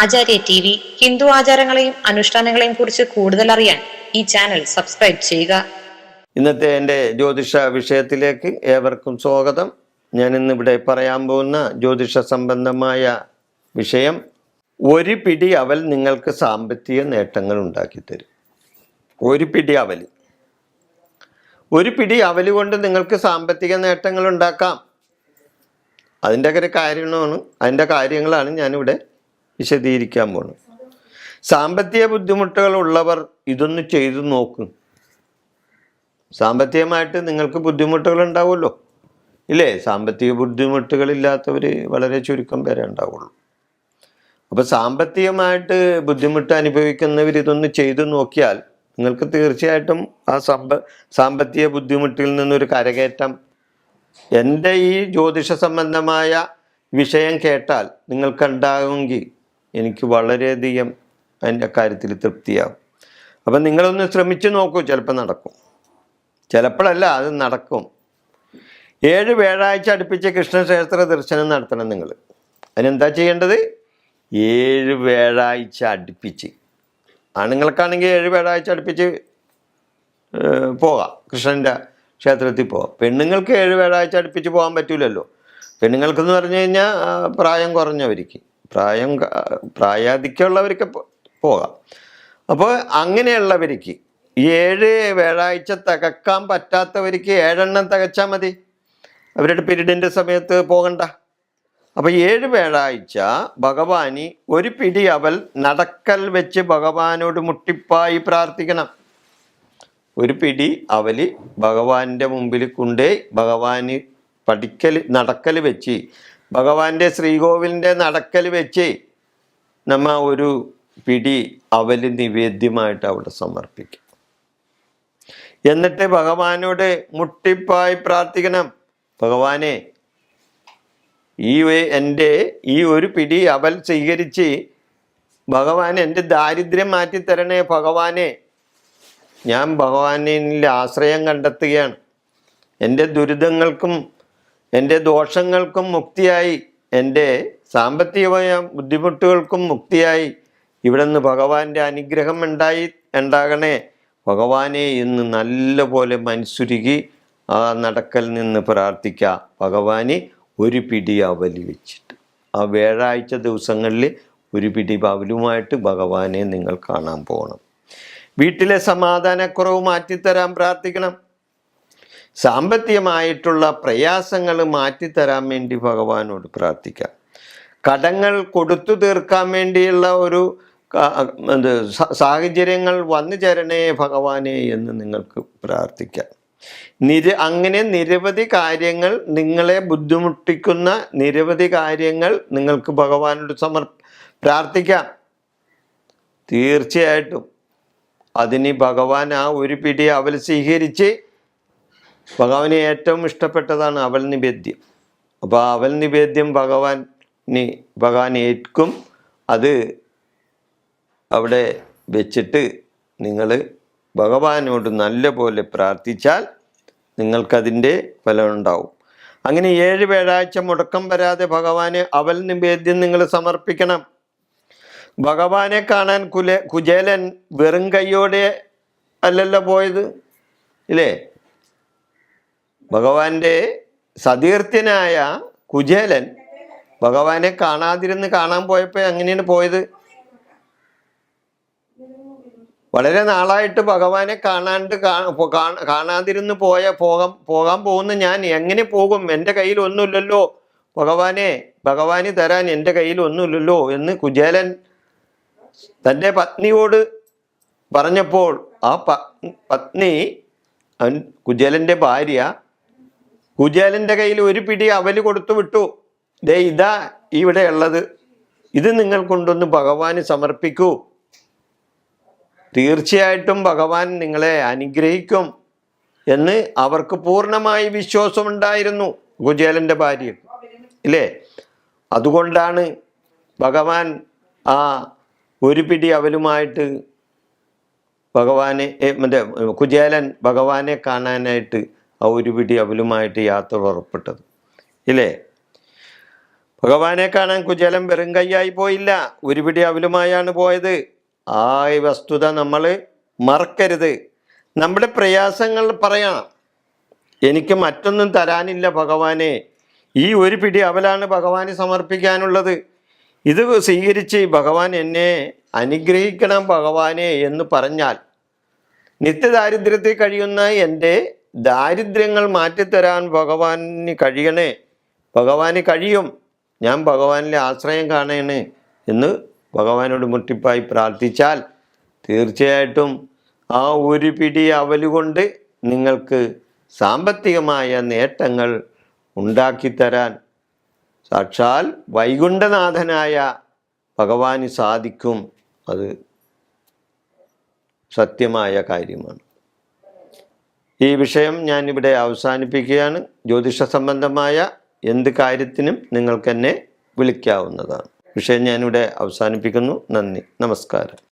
ആചാര്യ T V Hindu ആചാരങ്ങളെയും അനുഷ്ഠാനങ്ങളെയും കുറിച്ച് കൂടുതൽ അറിയാൻ ഈ ചാനൽ സബ്സ്ക്രൈബ് ചെയ്യുക. ഇന്നത്തെ എന്റെ ജ്യോതിഷ വിഷയത്തിലേക്ക് ഏവർക്കും സ്വാഗതം. ഞാൻ ഇന്നിവിടെ പറയാൻ പോകുന്ന ജ്യോതിഷ സംബന്ധമായ വിഷയം ഒരു പിടി അവൽ നിങ്ങൾക്ക് സാമ്പത്തിക നേട്ടങ്ങൾ ഉണ്ടാക്കി തരും. ഒരു പിടി അവൽ. ഒരു പിടി അവൽ കൊണ്ട് നിങ്ങൾക്ക് സാമ്പത്തിക നേട്ടങ്ങൾ ഉണ്ടാക്കാം. അതിന്റെ ഒരു കാര്യമാണ് അതിന്റെ കാര്യങ്ങളാണ് ഞാനിവിടെ വിശദീകരിക്കാൻ പോകുന്നു സാമ്പത്തിക ബുദ്ധിമുട്ടുകൾ ഉള്ളവർ ഇതൊന്ന് ചെയ്തു നോക്കും. സാമ്പത്തികമായിട്ട് നിങ്ങൾക്ക് ബുദ്ധിമുട്ടുകൾ ഉണ്ടാവുമല്ലോ ഇല്ലേ? സാമ്പത്തിക ബുദ്ധിമുട്ടുകളില്ലാത്തവർ വളരെ ചുരുക്കം പേരെ ഉണ്ടാവുള്ളൂ. അപ്പോൾ സാമ്പത്തികമായിട്ട് ബുദ്ധിമുട്ട് അനുഭവിക്കുന്നവർ ഇതൊന്ന് ചെയ്തു നോക്കിയാൽ നിങ്ങൾക്ക് തീർച്ചയായിട്ടും ആ സമ്പ സാമ്പത്തിക ബുദ്ധിമുട്ടിൽ നിന്നൊരു കരകയറ്റം എന്റെ ഈ ജ്യോതിഷ സംബന്ധമായ വിഷയം കേട്ടാൽ നിങ്ങൾക്കുണ്ടാകുമെങ്കിൽ എനിക്ക് വളരെയധികം അതിന്റെ കാര്യത്തിൽ തൃപ്തിയാകും. അപ്പം നിങ്ങളൊന്ന് ശ്രമിച്ചു നോക്കൂ ചിലപ്പോൾ നടക്കും. ചിലപ്പോഴല്ല അത് നടക്കും. ഏഴ് വ്യാഴാഴ്ച അടുപ്പിച്ച് കൃഷ്ണക്ഷേത്ര ദർശനം നടത്തണം നിങ്ങൾ. അതിനെന്താ ചെയ്യേണ്ടത്? ഏഴ് വ്യാഴാഴ്ച അടുപ്പിച്ച്. ആണുങ്ങൾക്കാണെങ്കിൽ ഏഴ് വ്യാഴാഴ്ച അടുപ്പിച്ച് പോകാം. കൃഷ്ണന്റെ ക്ഷേത്രത്തിൽ പോകാം. പെണ്ണുങ്ങൾക്ക് ഏഴ് വ്യാഴാഴ്ച അടുപ്പിച്ച് പോകാൻ പറ്റൂലല്ലോ. പെണ്ണുങ്ങൾക്കെന്ന് പറഞ്ഞു കഴിഞ്ഞാൽ പ്രായം കുറഞ്ഞവർക്ക്. പ്രായം പ്രായാധിക്യമുള്ളവർക്ക് പോകാം. അപ്പോൾ അങ്ങനെയുള്ളവർക്ക് ഏഴ് വ്യാഴാഴ്ച തകക്കാൻ പറ്റാത്തവർക്ക് ഏഴെണ്ണം തകച്ചാൽ മതി. അവരുടെ പീരീഡിന്റെ സമയത്ത് പോകണ്ട. അപ്പോൾ ഏഴ് വ്യാഴാഴ്ച ഭഗവാനി ഒരു പിടി അവൽ നടക്കൽ വെച്ച് ഭഗവാനോട് മുട്ടിപ്പായി പ്രാർത്ഥിക്കണം. ഒരു പിടി അവൽ ഭഗവാന്റെ മുമ്പിൽ കൊണ്ടേ ഭഗവാന് പഠിക്കൽ നടക്കൽ വെച്ച് ഭഗവാന്റെ ശ്രീകോവിലിന്റെ നടക്കൽ വെച്ച് നമ്മ ഒരു പിടി അവൽ നിവേദ്യമായിട്ട് അവിടെ സമർപ്പിക്കും. എന്നിട്ട് ഭഗവാനോട് മുട്ടിപ്പായി പ്രാർത്ഥിക്കണം. ഭഗവാനെ ഈ എന്റെ ഈ ഒരു പിടി അവൽ സ്വീകരിച്ച് ഭഗവാൻ എന്റെ ദാരിദ്ര്യം മാറ്റിത്തരണേ ഭഗവാനെ. ഞാൻ ഭഗവാനിൽ ആശ്രയം കണ്ടെത്തുകയാണ്. എന്റെ ദുരിതങ്ങൾക്കും എന്റെ ദോഷങ്ങൾക്കും മുക്തിയായി എന്റെ സാമ്പത്തികമായ ബുദ്ധിമുട്ടുകൾക്കും മുക്തിയായി. ഇവിടെ നിന്ന് ഭഗവാന്റെ അനുഗ്രഹം ഉണ്ടായി ഉണ്ടാകണേ. ഭഗവാനെ ഇന്ന് നല്ലപോലെ മനസ്സുരുകി ആ നടക്കൽ നിന്ന് പ്രാർത്ഥിക്കുക ഭഗവാന് ഒരു പിടി അവലി വെച്ചിട്ട്. ആ വ്യാഴാഴ്ച ദിവസങ്ങളിൽ ഒരു പിടി അവലുമായിട്ട് ഭഗവാനെ നിങ്ങൾ കാണാൻ പോകണം. വീട്ടിലെ സമാധാനക്കുറവ് മാറ്റിത്തരാൻ പ്രാർത്ഥിക്കണം. സാമ്പത്തികമായിട്ടുള്ള പ്രയാസങ്ങൾ മാറ്റിത്തരാൻ വേണ്ടി ഭഗവാനോട് പ്രാർത്ഥിക്കാം. കടങ്ങൾ കൊടുത്തു തീർക്കാൻ വേണ്ടിയുള്ള ഒരു എന്ത് സാഹചര്യങ്ങൾ വന്നു ചേരണേ ഭഗവാനെ എന്ന് നിങ്ങൾക്ക് പ്രാർത്ഥിക്കാം. നിര അങ്ങനെ നിരവധി കാര്യങ്ങൾ നിങ്ങളെ ബുദ്ധിമുട്ടിക്കുന്ന നിരവധി കാര്യങ്ങൾ നിങ്ങൾക്ക് ഭഗവാനോട് സമർ പ്രാർത്ഥിക്കാം. തീർച്ചയായിട്ടും. അതിന് ഭഗവാൻ ആ ഒരു പിടി അവൽ സ്വീകരിച്ച് ഭഗവാന് ഏറ്റവും ഇഷ്ടപ്പെട്ടതാണ് അവൽ നിവേദ്യം. അപ്പോൾ അവൽ നിവേദ്യം ഭഗവാൻ ഭഗവാൻ ഏൽക്കും. അത് അവിടെ വെച്ചിട്ട് നിങ്ങൾ ഭഗവാനോട് നല്ല പോലെ പ്രാർത്ഥിച്ചാൽ നിങ്ങൾക്കതിന്റെ ഫലമുണ്ടാവും അങ്ങനെ ഏഴ് വ്യാഴാഴ്ച മുടക്കം വരാതെ ഭഗവാന് അവൽ നിവേദ്യം നിങ്ങൾ സമർപ്പിക്കണം. ഭഗവാനെ കാണാൻ കുല കുചേലൻ വെറും കൈയോടെ അല്ലല്ലോ പോയത്? ഇല്ലേ? ഭഗവാന്റെ സതീർത്ഥ്യനായ കുചേലൻ ഭഗവാനെ കാണാതിരുന്ന് കാണാൻ പോയപ്പോൾ എങ്ങനെയാണ് പോയത്? വളരെ നാളായിട്ട് ഭഗവാനെ കാണാണ്ട് കാണാതിരുന്ന് പോയ പോകാൻ പോകാൻ പോകുന്ന ഞാൻ എങ്ങനെ പോകും? എന്റെ കയ്യിൽ ഒന്നുമില്ലല്ലോ. ഭഗവാനെ ഭഗവാന് തരാൻ എന്റെ കയ്യിൽ ഒന്നുമില്ലല്ലോ എന്ന് കുചേലൻ തന്റെ പത്നിയോട് പറഞ്ഞപ്പോൾ ആ പത്നി കുചേലന്റെ ഭാര്യ കുചേലന്റെ കയ്യിൽ ഒരു പിടി അവൽ കൊടുത്തു വിട്ടു. ദേ ഇതാ ഇവിടെ ഉള്ളത്. ഇത് നിങ്ങൾ കൊണ്ടൊന്ന് ഭഗവാന് സമർപ്പിക്കൂ. തീർച്ചയായിട്ടും ഭഗവാൻ നിങ്ങളെ അനുഗ്രഹിക്കും എന്ന് അവർക്ക് പൂർണമായി വിശ്വാസമുണ്ടായിരുന്നു കുചേലന്റെ ഭാര്യ ഇല്ലേ? അതുകൊണ്ടാണ് ഭഗവാൻ ആ ഒരു പിടി അവലുമായിട്ട് ഭഗവാനെ മറ്റേ കുചേലൻ ഭഗവാനെ കാണാനായിട്ട് ആ ഒരു പിടി അവലുമായിട്ട് യാത്ര പുറപ്പെട്ടത്. ഇല്ലേ? ഭഗവാനെ കാണാൻ കുജലം വെറും കൈയായി പോയില്ല. ഒരു പിടി അവലുമായാണ് പോയത്. ആ വസ്തുത നമ്മൾ മറക്കരുത്. നമ്മുടെ പ്രയാസങ്ങൾ പറയണം. എനിക്ക് മറ്റൊന്നും തരാനില്ല ഭഗവാനെ. ഈ ഒരു പിടി അവലാണ് ഭഗവാന് സമർപ്പിക്കാനുള്ളത്. ഇത് സ്വീകരിച്ച് ഭഗവാൻ എന്നെ അനുഗ്രഹിക്കണം ഭഗവാനെ എന്ന് പറഞ്ഞാൽ നിത്യദാരിദ്ര്യത്തിൽ കഴിയുന്ന എന്റെ ദാരിദ്ര്യങ്ങൾ മാറ്റിത്തരാൻ ഭഗവാന് കഴിയണേ. ഭഗവാന് കഴിയും. ഞാൻ ഭഗവാനിലെ ആശ്രയം കാണേണേ എന്ന് ഭഗവാനോട് മുട്ടിപ്പായി പ്രാർത്ഥിച്ചാൽ തീർച്ചയായിട്ടും ആ ഒരു പിടി അവലുകൊണ്ട് നിങ്ങൾക്ക് സാമ്പത്തികമായ നേട്ടങ്ങൾ ഉണ്ടാക്കിത്തരാൻ സാക്ഷാൽ വൈകുണ്ഠനാഥനായ ഭഗവാന് സാധിക്കും. അത് സത്യമായ കാര്യമാണ്. ഈ വിഷയം ഞാനിവിടെ അവസാനിപ്പിക്കുകയാണ്. ജ്യോതിഷ സംബന്ധമായ എന്ത് കാര്യത്തിനും നിങ്ങൾക്ക് എന്നെ വിളിക്കാവുന്നതാണ്. വിഷയം ഞാനിവിടെ അവസാനിപ്പിക്കുന്നു. നന്ദി. നമസ്കാരം.